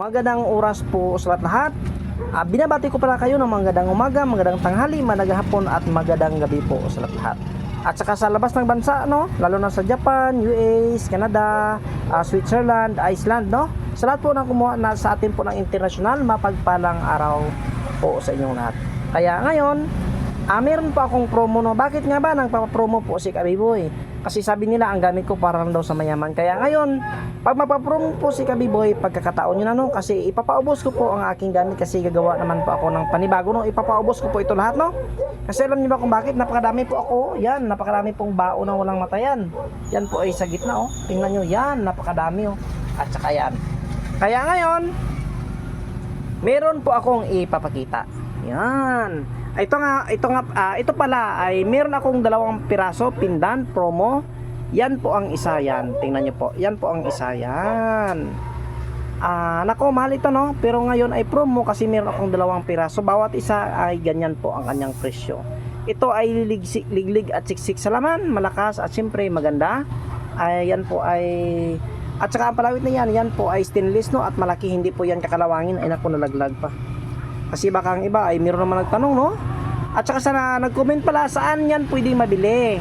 Magandang oras po sa lahat. Ah, binabati ko pala kayo ng magandang umaga, magandang tanghali, magandang at magandang gabi po sa lahat. At saka sa labas ng bansa, no? lalo na sa Japan, US, Canada, ah, Switzerland, Iceland, no? sa lahat po na kumuha na sa atin po ng international, mapagpalang araw po sa inyong lahat. Kaya ngayon, ah, meron po akong promo, no? Bakit nga ba nang papapromo po si Kabiboy? Kasi sabi nila ang gamit ko para lang daw sa mayaman. Kaya ngayon, pag mapapromo po si Kabiboy, pagkakataon nyo na no, kasi ipapaubos ko po ang aking gamit kasi gagawa naman po ako ng panibago no, ipapaubos ko po ito lahat no. Kasi alam niyo ba kung bakit? Napakadami po ako, yan, napakadami pong bao ng walang mata yan. Yan po ay sa gitna oh, tingnan nyo, yan, napakadami oh. At saka yan. Kaya ngayon, meron po akong ipapakita. Yan. Ito nga, ito nga, ah, ito pala ay meron akong dalawang piraso pindan promo. Yan po ang isa yan. Tingnan niyo po. Yan po ang isa yan. Ah, nako, mahal ito no. Pero ngayon ay promo kasi meron akong dalawang piraso. Bawat isa ay ganyan po ang kanyang presyo. Ito ay lilig, liglig at siksik sa laman, malakas at siyempre maganda. Ay yan po ay at saka ang palawit na yan, yan po ay stainless no at malaki hindi po yan kakalawangin ay naku nalaglag pa. Kasi baka ang iba ay meron naman nagtanong no. At saka sana nag-comment pala saan yan pwede mabili.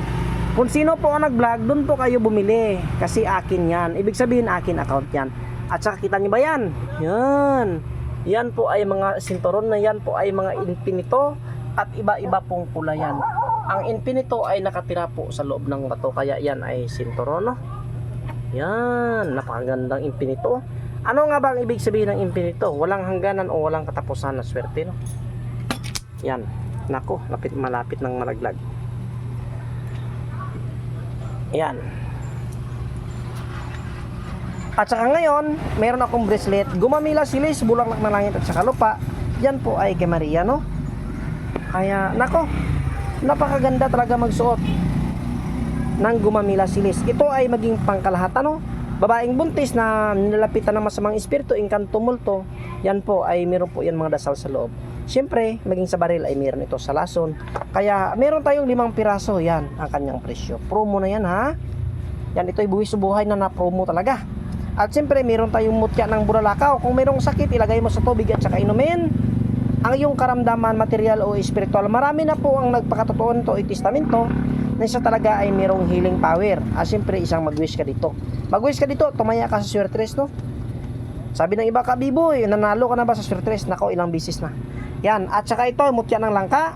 Kung sino po ang nag-vlog, doon po kayo bumili. Kasi akin yan. Ibig sabihin akin account yan. At saka kita niyo ba yan? Yan. Yan po ay mga sinturon na yan po ay mga infinito at iba-iba pong pula yan. Ang infinito ay nakatira po sa loob ng bato kaya yan ay sinturon no. Yan, napakagandang infinito. Ano nga ba ang ibig sabihin ng infinito? Walang hangganan o walang katapusan na swerte, no? Yan. Nako, lapit malapit ng malaglag. Yan. At saka ngayon, meron akong bracelet. Gumamila silis, bulaklak ng langit at saka lupa. Yan po ay kay Maria, no? Kaya, nako, napakaganda talaga magsuot ng gumamila silis. Ito ay maging pangkalahatan, no? Babaeng buntis na nilalapitan ng masamang espiritu, inkanto multo, yan po ay meron po yan mga dasal sa loob. Siyempre, maging sa baril ay meron ito sa lason. Kaya meron tayong limang piraso, yan ang kanyang presyo. Promo na yan ha. Yan ito ay buwis buhay na na-promo talaga. At siyempre, meron tayong mutya ng buralakaw. Kung mayroong sakit, ilagay mo sa tubig at saka inumin. Ang iyong karamdaman, material o espiritual. Marami na po ang nagpakatotoo nito, ay testamento na isa talaga ay mayroong healing power. At siyempre, isang mag-wish ka dito. Mag-wish ka dito, tumaya ka sa Swertres, no? Sabi ng iba, kabiboy, nanalo ka na ba sa Swertres? Nako, ilang bisis na. Yan, at saka ito, mutya ng langka.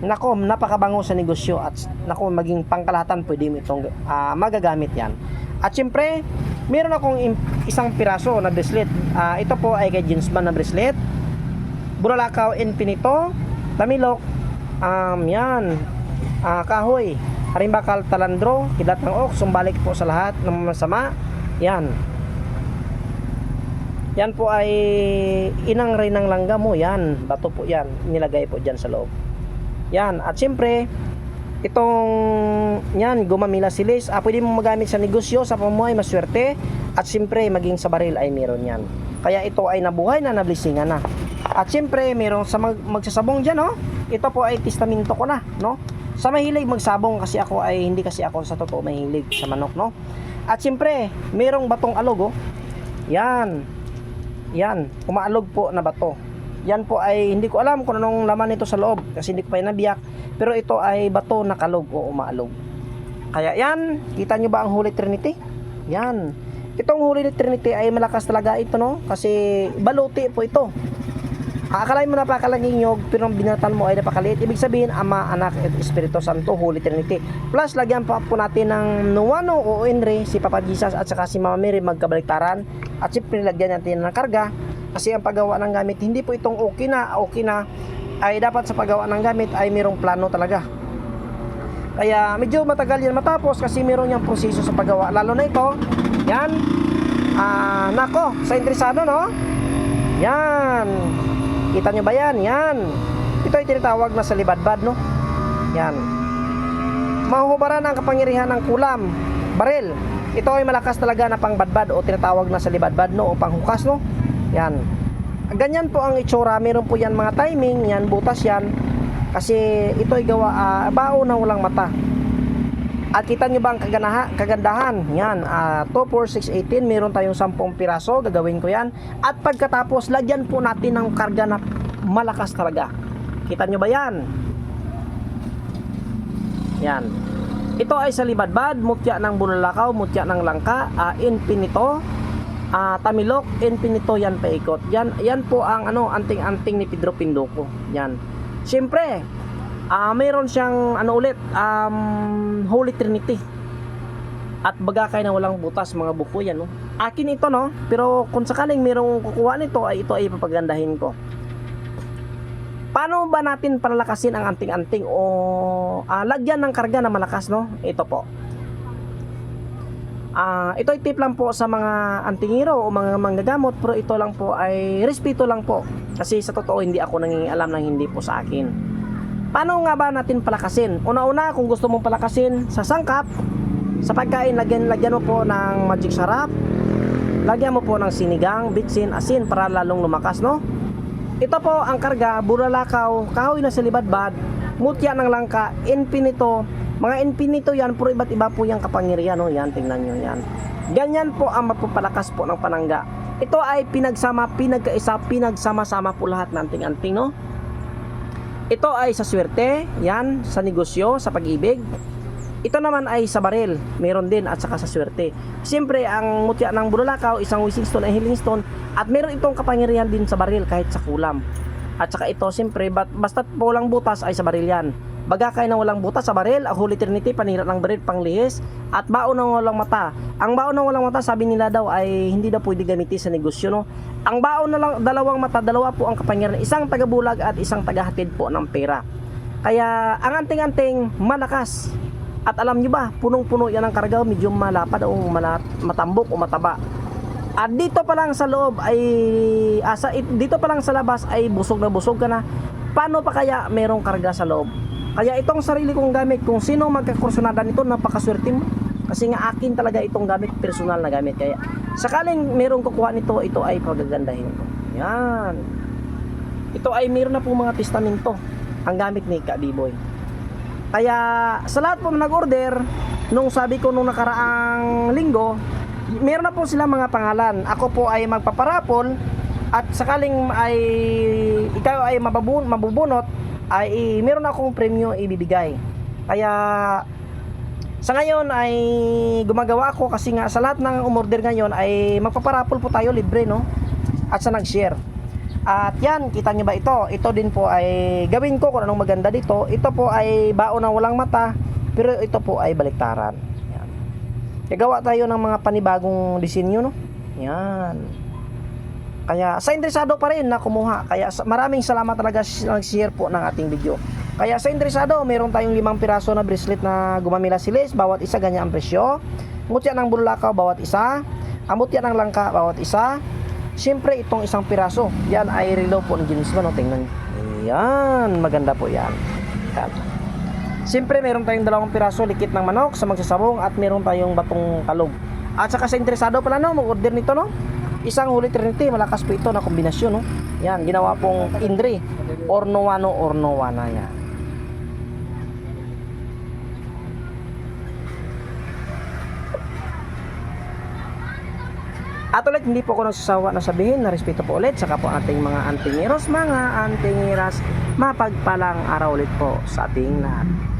Nako, napakabango sa negosyo at nako, maging pangkalahatan pwede mo itong ah, magagamit yan. At siyempre, meron akong isang piraso na bracelet. Ah, ito po ay kay Jinsman na bracelet. Buralakaw Infinito, Tamilok, um, yan, ah, kahoy, harimbakal talandro, kidlat ng ok, sumbalik po sa lahat ng masama. Yan. Yan po ay inang rin ng langga mo, yan. Bato po yan, nilagay po dyan sa loob. Yan, at siyempre, itong yan, gumamila silis. Ah, pwede mo magamit sa negosyo, sa pamuhay, maswerte. At siyempre, maging sa baril ay meron yan. Kaya ito ay nabuhay na, nablisingan na. At siyempre, meron sa mag, magsasabong dyan, no? Ito po ay testamento ko na, no? Sa mahilig magsabong kasi ako ay hindi kasi ako sa totoo mahilig sa manok, no? At siyempre, merong batong alog, oh. Yan. Yan, umaalog po na bato. Yan po ay hindi ko alam kung anong laman nito sa loob kasi hindi ko pa nabiyak. Pero ito ay bato na kalog o umaalog. Kaya yan, kita nyo ba ang Holy Trinity? Yan. Itong Holy Trinity ay malakas talaga ito no kasi baluti po ito. Akalain mo napakalaging nyog pero ang binatan mo ay napakaliit. Ibig sabihin, Ama, Anak, at Espiritu Santo, Holy Trinity. Plus, lagyan pa po natin ng Nuwano o Enre, si Papa Jesus at saka si Mama Mary magkabaliktaran. At siyempre, lagyan natin ng karga. Kasi ang paggawa ng gamit, hindi po itong okay na, okay na, ay dapat sa paggawa ng gamit ay mayroong plano talaga. Kaya medyo matagal yan matapos kasi meron yung proseso sa paggawa. Lalo na ito, yan, ah, nako, sa interesado, no? Yan, Kita nyo ba yan? Yan. Ito ay tinatawag na sa libadbad, no? Yan. Mahuhubaran ang kapangyarihan ng kulam, baril. Ito ay malakas talaga na pangbadbad o tinatawag na sa libadbad, no? O panghukas, no? Yan. Ganyan po ang itsura. Meron po yan mga timing. Yan, butas yan. Kasi ito ay gawa, ah, bao na walang mata. At kita nyo ba ang kaganaha, kagandahan? Yan, ah 2, 4, 6, 18. Meron tayong 10 piraso. Gagawin ko yan. At pagkatapos, lagyan po natin ng karga na malakas talaga. Kita nyo ba yan? Yan. Ito ay sa libadbad, mutya ng bulalakaw, mutya ng langka, ah, infinito, ah, tamilok, infinito yan paikot. Yan, yan po ang ano, anting-anting ni Pedro Pindoco. Yan. Siyempre, ah mayroon siyang ano ulit, um, Holy Trinity. At bagakay na walang butas mga buko yan no. Akin ito no, pero kung sakaling mayroong kukuha nito ay ito ay papagandahin ko. Paano ba natin palakasin ang anting-anting o ah, lagyan ng karga na malakas no? Ito po. Ah, ito ay tip lang po sa mga antingiro o mga manggagamot pero ito lang po ay respeto lang po. Kasi sa totoo hindi ako nangingialam ng hindi po sa akin. Paano nga ba natin palakasin? Una-una kung gusto mong palakasin sa sangkap, sa pagkain lagyan lagyan mo po ng magic sarap. Lagyan mo po ng sinigang, bitsin, asin para lalong lumakas no? Ito po ang karga, buralakaw, kahoy na silibadbad, mutya ng langka, infinito. Mga infinito yan, puro iba't iba po yung kapangyarihan. No? Yan, tingnan nyo yan. Ganyan po ang mapapalakas po ng panangga. Ito ay pinagsama, pinagkaisa, pinagsama-sama po lahat ng anting-anting. No? Ito ay sa swerte, yan, sa negosyo, sa pag-ibig. Ito naman ay sa baril, meron din at saka sa swerte. Siyempre, ang mutya ng buralakaw, isang wishing stone ay healing stone at meron itong kapangyarihan din sa baril kahit sa kulam. At saka ito, siyempre, basta't walang butas ay sa baril yan. Bagakay na walang butas sa baril, ang Holy Trinity, panira ng baril, panglihis, at baon ng walang mata. Ang baon ng walang mata, sabi nila daw, ay hindi daw pwede gamitin sa negosyo, no? Ang baon na dalawang mata, dalawa po ang kapangyarihan, isang tagabulag at isang tagahatid po ng pera. Kaya, ang anting-anting, malakas. At alam nyo ba, punong-puno yan ang karga, medyo malapad o mala- matambok o mataba. At dito pa lang sa loob ay asa it, dito pa lang sa labas ay busog na busog ka na. Paano pa kaya merong karga sa loob? Kaya itong sarili kong gamit, kung sino magkakursunada nito, napakaswerte mo. Kasi nga akin talaga itong gamit, personal na gamit. Kaya sakaling merong kukuha nito, ito ay pagagandahin ko. Yan. Ito ay meron na po mga testamento ang gamit ni Kadiboy. Kaya sa lahat po na nag-order, nung sabi ko nung nakaraang linggo, meron na po sila mga pangalan. Ako po ay magpaparapol at sakaling ay ikaw ay mababun, mabubunot ay meron akong premyo ibibigay. Kaya sa ngayon ay gumagawa ako kasi nga sa lahat ng umorder ngayon ay magpaparapol po tayo libre no at sa nag-share. At yan, kita nyo ba ito? Ito din po ay gawin ko kung anong maganda dito. Ito po ay baon ng walang mata, pero ito po ay baliktaran. Yan. Gagawa tayo ng mga panibagong disenyo, no? Yan. Kaya sa interesado pa rin na kumuha. Kaya maraming salamat talaga nag-share po ng ating video. Kaya sa interesado, meron tayong limang piraso na bracelet na gumamila silis. Bawat isa ganyan ang presyo. Mutya ng bulakaw, bawat isa. Ang mutya ng langka, bawat isa. Siyempre, itong isang piraso. Yan ay relo po ng James Bond. No? Tingnan. Yan. Maganda po yan. Yan. Siyempre, meron tayong dalawang piraso likit ng manok sa magsasabong at meron tayong batong kalog. At saka sa interesado pala no, mag-order nito no. Isang Holy Trinity, malakas po ito na kombinasyon no. Yan, ginawa pong Indri or Noano or Noana yan. At ulit, hindi po ako nagsasawa na sabihin na respeto po ulit saka po ating mga antingiros, mga antingiras, mapagpalang araw ulit po sa ating lahat.